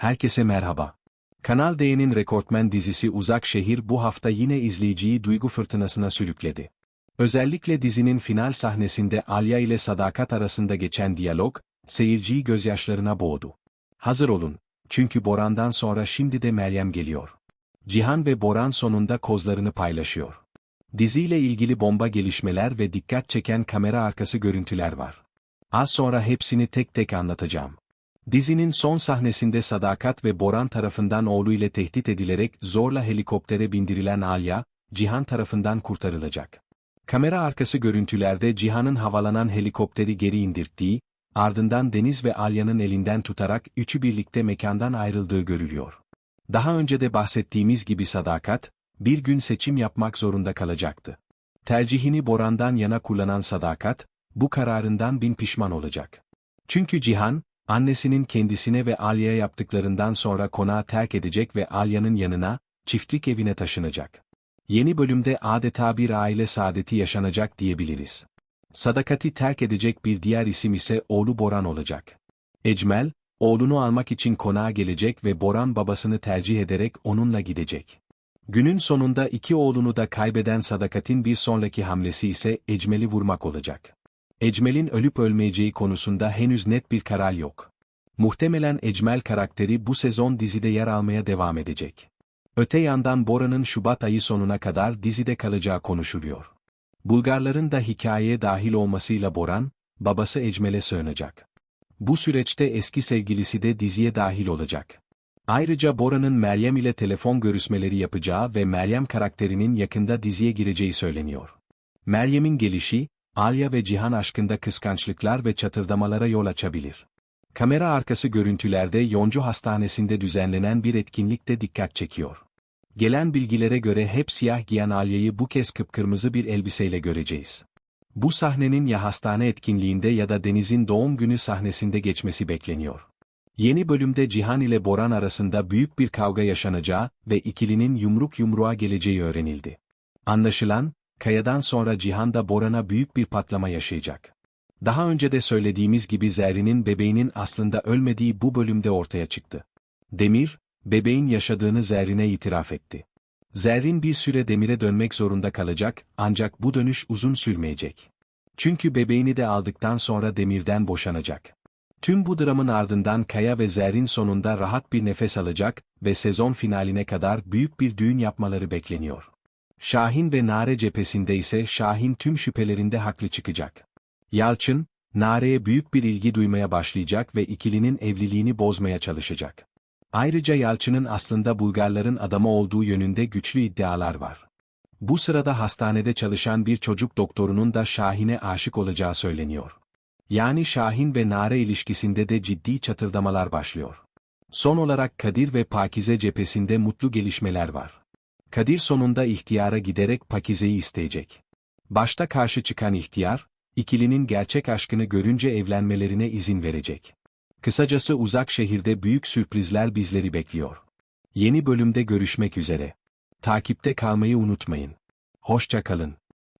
Herkese merhaba. Kanal D'nin rekortmen dizisi Uzak Şehir bu hafta yine izleyiciyi duygu fırtınasına sürükledi. Özellikle dizinin final sahnesinde Alya ile Sadakat arasında geçen diyalog, seyirciyi gözyaşlarına boğdu. Hazır olun, çünkü Boran'dan sonra şimdi de Meryem geliyor. Cihan ve Boran sonunda kozlarını paylaşıyor. Diziyle ilgili bomba gelişmeler ve dikkat çeken kamera arkası görüntüler var. Az sonra hepsini tek tek anlatacağım. Dizinin son sahnesinde Sadakat ve Boran tarafından oğlu ile tehdit edilerek zorla helikoptere bindirilen Alya, Cihan tarafından kurtarılacak. Kamera arkası görüntülerde Cihan'ın havalanan helikopteri geri indirttiği, ardından Deniz ve Alya'nın elinden tutarak üçü birlikte mekandan ayrıldığı görülüyor. Daha önce de bahsettiğimiz gibi Sadakat, bir gün seçim yapmak zorunda kalacaktı. Tercihini Boran'dan yana kullanan Sadakat, bu kararından bin pişman olacak. Çünkü Cihan, annesinin kendisine ve Alya'ya yaptıklarından sonra konağı terk edecek ve Alya'nın yanına, çiftlik evine taşınacak. Yeni bölümde adeta bir aile saadeti yaşanacak diyebiliriz. Sadakati terk edecek bir diğer isim ise oğlu Boran olacak. Ecmel, oğlunu almak için konağa gelecek ve Boran babasını tercih ederek onunla gidecek. Günün sonunda iki oğlunu da kaybeden Sadakat'in bir sonraki hamlesi ise Ecmel'i vurmak olacak. Ecmel'in ölüp ölmeyeceği konusunda henüz net bir karar yok. Muhtemelen Ecmel karakteri bu sezon dizide yer almaya devam edecek. Öte yandan Bora'nın Şubat ayı sonuna kadar dizide kalacağı konuşuluyor. Bulgarların da hikayeye dahil olmasıyla Boran, babası Ecmel'e sığınacak. Bu süreçte eski sevgilisi de diziye dahil olacak. Ayrıca Bora'nın Meryem ile telefon görüşmeleri yapacağı ve Meryem karakterinin yakında diziye gireceği söyleniyor. Meryem'in gelişi, Alya ve Cihan aşkında kıskançlıklar ve çatırdamalara yol açabilir. Kamera arkası görüntülerde Yoncu Hastanesi'nde düzenlenen bir etkinlik de dikkat çekiyor. Gelen bilgilere göre hep siyah giyen Alya'yı bu kez kıpkırmızı bir elbiseyle göreceğiz. Bu sahnenin ya hastane etkinliğinde ya da Deniz'in doğum günü sahnesinde geçmesi bekleniyor. Yeni bölümde Cihan ile Boran arasında büyük bir kavga yaşanacağı ve ikilinin yumruk yumruğa geleceği öğrenildi. Anlaşılan, Kaya'dan sonra Cihan da Boran'a büyük bir patlama yaşayacak. Daha önce de söylediğimiz gibi Zerrin'in bebeğinin aslında ölmediği bu bölümde ortaya çıktı. Demir, bebeğin yaşadığını Zerrin'e itiraf etti. Zerrin bir süre Demir'e dönmek zorunda kalacak, ancak bu dönüş uzun sürmeyecek. Çünkü bebeğini de aldıktan sonra Demir'den boşanacak. Tüm bu dramın ardından Kaya ve Zerrin sonunda rahat bir nefes alacak ve sezon finaline kadar büyük bir düğün yapmaları bekleniyor. Şahin ve Nare cephesinde ise Şahin tüm şüphelerinde haklı çıkacak. Yalçın, Nare'ye büyük bir ilgi duymaya başlayacak ve ikilinin evliliğini bozmaya çalışacak. Ayrıca Yalçın'ın aslında Bulgarların adamı olduğu yönünde güçlü iddialar var. Bu sırada hastanede çalışan bir çocuk doktorunun da Şahin'e aşık olacağı söyleniyor. Yani Şahin ve Nare ilişkisinde de ciddi çatırdamalar başlıyor. Son olarak Kadir ve Pakize cephesinde mutlu gelişmeler var. Kadir sonunda ihtiyara giderek Pakize'yi isteyecek. Başta karşı çıkan ihtiyar, ikilinin gerçek aşkını görünce evlenmelerine izin verecek. Kısacası uzak şehirde büyük sürprizler bizleri bekliyor. Yeni bölümde görüşmek üzere. Takipte kalmayı unutmayın. Hoşça kalın.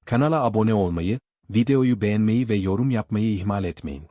Kanala abone olmayı, videoyu beğenmeyi ve yorum yapmayı ihmal etmeyin.